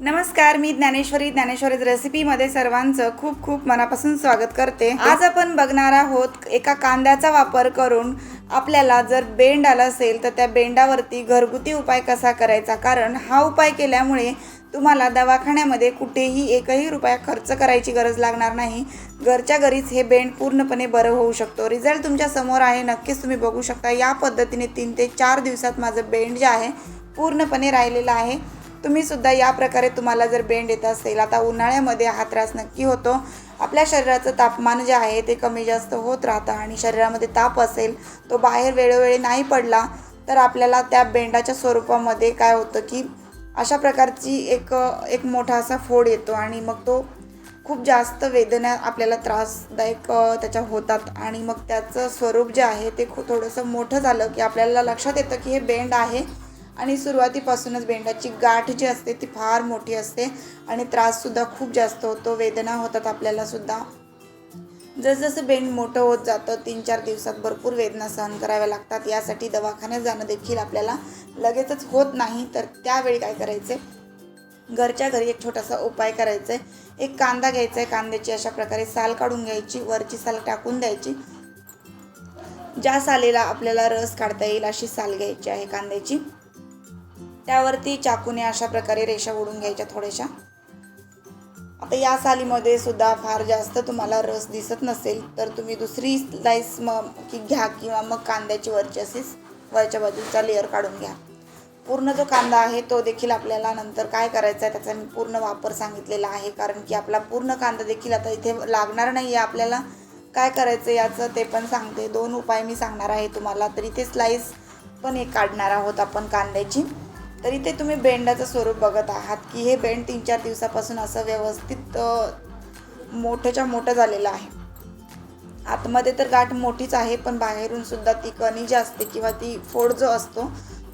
नमस्कार मी ज्ञानेश्वरी. ज्ञानेश्वरी रेसिपीमध्ये सर्वांचं खूप खूप मनापासून स्वागत करते. आज आपण बघणार आहोत एका कांद्याचा वापर करून आपल्याला जर बेंड आला असेल तर त्या बेंडावरती घरगुती उपाय कसा करायचा? कारण हा उपाय केल्यामुळे तुम्हाला दवाखान्यामध्ये कुठेही एकही रुपया खर्च करायची गरज लागणार नाही. घरच्या घरीच हे बेंड पूर्णपणे बरं होऊ शकतो. रिझल्ट तुमच्यासमोर आहे नक्कीच तुम्ही बघू शकता. या पद्धतीने तीन ते चार दिवसात माझं बेंड जे आहे पूर्णपणे राहिलेलं आहे. तुम्ही सुद्धा या प्रकारे तुम्हाला जर बेंड येत असेल आता उन्हाळ्यामध्ये हा त्रास नक्की होतो. आपल्या शरीराचं तापमान जे आहे ते कमी जास्त होत राहतं आणि शरीरामध्ये ताप असेल तो बाहेर वेळोवेळी नाही पडला तर आपल्याला त्या बेंडाच्या स्वरूपामध्ये काय होतं की अशा प्रकारची एक एक मोठा असा फोड येतो आणि मग तो खूप जास्त वेदना आपल्याला त्रासदायक त्याच्या होतात. आणि मग त्याचं स्वरूप जे आहे ते खूप थोडंसं मोठं झालं की आपल्याला लक्षात येतं की हे बेंड आहे. आणि सुरुवातीपासूनच बेंडाची गाठ जी असते ती फार मोठी असते आणि त्राससुद्धा खूप जास्त होतो वेदना होतात आपल्यालासुद्धा जसजसं बेंड मोठं होत जातं तीन चार दिवसात भरपूर वेदना सहन कराव्या लागतात. यासाठी दवाखान्यात जाणं देखील आपल्याला लगेचच होत नाही तर त्यावेळी काय करायचे? घरच्या घरी एक छोटासा उपाय करायचा. आहे एक कांदा घ्यायचा आहे कांद्याची अशा प्रकारे साल काढून घ्यायची वरची साल टाकून द्यायची. ज्या सालीला आपल्याला रस काढता येईल अशी साल घ्यायची आहे कांद्याची. त्यावरती चाकूने अशा प्रकारे रेषा ओढून घ्यायच्या थोड्याशा. आता या सालीमध्ये सुद्धा फार जास्त तुम्हाला रस दिसत नसेल तर तुम्ही दुसरी स्लाईस मग की घ्या किंवा मग कांद्याची वरची असेच वरच्या बाजूचा लेअर काढून घ्या. पूर्ण जो कांदा आहे तो देखील आपल्याला नंतर काय करायचा आहे त्याचा मी पूर्ण वापर सांगितलेला आहे कारण की आपला पूर्ण कांदा देखील आता इथे लागणार नाही आहे आपल्याला. काय करायचं याचं ते पण सांगते. दोन उपाय मी सांगणार आहे तुम्हाला. तर इथे स्लाईस पण एक काढणार आहोत आपण कांद्याची. तर इथे तुम्ही बेंडाचं स्वरूप बघत आहात की हे बेंड तीन चार दिवसापासून असं व्यवस्थित मोठंच्या मोठं झालेलं आहे. आतमध्ये तर गाठ मोठीच आहे पण बाहेरून सुद्धा ती कणी जी असते किंवा ती फोड जो असतो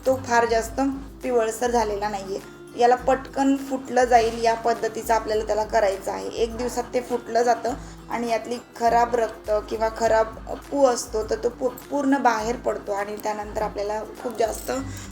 तो फार जास्त पिवळसर झालेला नाही आहे याला पटकन फुटलं जाईल या पद्धतीचं आपल्याला त्याला करायचं आहे. एक दिवसात ते फुटलं जातं आणि यातली खराब रक्त किंवा खराब पू असतो तर तो पू पूर्ण बाहेर पडतो आणि त्यानंतर आपल्याला खूप जास्त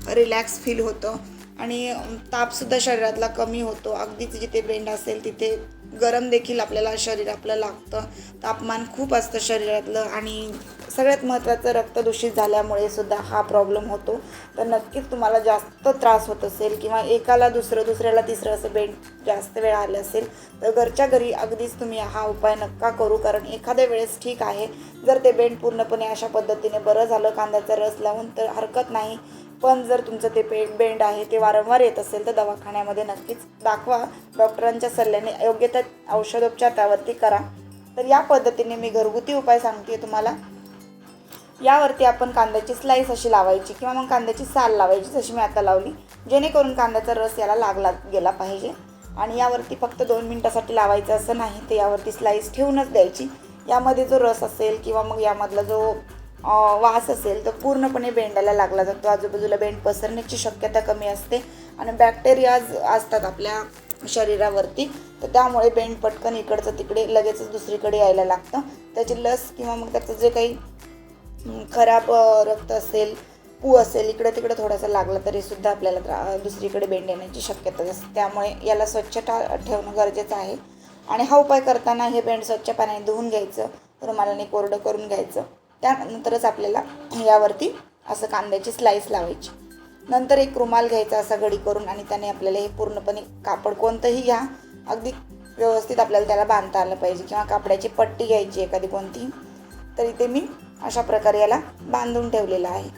रिलॅक्स फील होतं. आणि तापसुद्धा शरीरातला कमी होतो. अगदीच जिथे बेंड असेल तिथे गरम देखील आपल्याला शरीर आपलं लागतं. तापमान खूप असतं शरीरातलं आणि सगळ्यात महत्त्वाचं रक्त दूषित झाल्यामुळे सुद्धा हा प्रॉब्लेम होतो. तर नक्कीच तुम्हाला जास्त त्रास होत असेल किंवा एकाला दुसरं दुसऱ्याला तिसरं असं बेंड जास्त वेळ आलं असेल तर घरच्या घरी अगदीच तुम्ही हा उपाय नक्का करू. कारण एखाद्या वेळेस ठीक आहे. जर ते बेंड पूर्णपणे अशा पद्धतीने बरं झालं कांद्याचा रस लावून तर हरकत नाही. पण जर तुमचं ते पेट बेंड आहे ते वारंवार येत असेल तर दवाखान्यामध्ये नक्कीच दाखवा. डॉक्टरांच्या सल्ल्याने योग्य त्या औषधोपचार त्यावरती करा. तर या पद्धतीने मी घरगुती उपाय सांगते तुम्हाला. यावरती आपण कांद्याची स्लाईस अशी लावायची किंवा मग कांद्याची साल लावायची जशी मी आता लावली जेणेकरून कांद्याचा रस याला लागला गेला पाहिजे. आणि यावरती फक्त दोन मिनटासाठी लावायचं असं नाही तर यावरती स्लाईस ठेवूनच द्यायची. यामध्ये जो रस असेल किंवा मग यामधला जो वास असेल तर पूर्णपणे बेंडाला लागला जातो. आजूबाजूला बेंड पसरण्याची शक्यता कमी असते आणि बॅक्टेरियाज असतात आपल्या शरीरावरती. तर त्यामुळे बेंड पटकन इकडचं तिकडे लगेचच दुसरीकडे यायला लागतं. त्याची लस किंवा मग त्याचं जे काही खराब रक्त असेल पू असेल इकडे तिकडे थोडासा लागला तरी सुद्धा आपल्याला त्रा दुसरीकडे बेंड येण्याची शक्यता असते. त्यामुळे याला स्वच्छता ठेवणं गरजेचं आहे. आणि हा उपाय करताना हे बेंड स्वच्छ पाण्याने धुवून घ्यायचं रुमालाने कोरडं करून घ्यायचं. त्यानंतरच आपल्याला यावरती असं कांद्याची स्लाईस लावायची. नंतर एक रुमाल घ्यायचा असा घडी करून आणि त्याने आपल्याला हे पूर्णपणे कापड कोणतंही घ्या. अगदी व्यवस्थित आपल्याला त्याला बांधता आलं पाहिजे किंवा कापडाची पट्टी घ्यायची एखादी कोणती. तर इथे मी अशा प्रकारे याला बांधून ठेवलेलं आहे.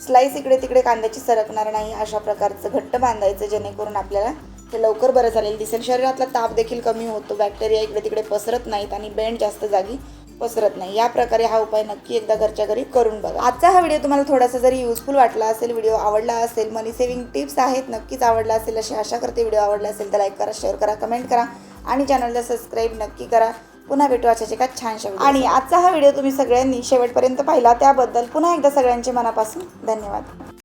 स्लाईस इकडे तिकडे कांद्याची सरकणार नाही अशा प्रकारचं घट्ट बांधायचं जेणेकरून आपल्याला हे लवकर बरं झालेलं दिसेल. शरीरातला ताप देखील कमी होतो. बॅक्टेरिया इकडे तिकडे पसरत नाहीत आणि बेंड जास्त जागी पसरत नाही. या प्रकारे हा उपाय नक्की एकदा घरच्या घरी करून बघा. आजचा हा व्हिडिओ तुम्हाला थोडासा जरी युजफुल वाटला असेल व्हिडिओ आवडला असेल मनी सेव्हिंग टिप्स आहेत नक्कीच आवडला असेल अशी आशा करते व्हिडिओ आवडला असेल तर लाईक करा शेअर करा कमेंट करा आणि चॅनलला सबस्क्राईब नक्की करा. पुन्हा भेटू अशाच एका छानशा आणि आजचा हा व्हिडिओ तुम्ही सगळ्यांनी शेवटपर्यंत पाहिला त्याबद्दल पुन्हा एकदा सगळ्यांचे मनापासून धन्यवाद.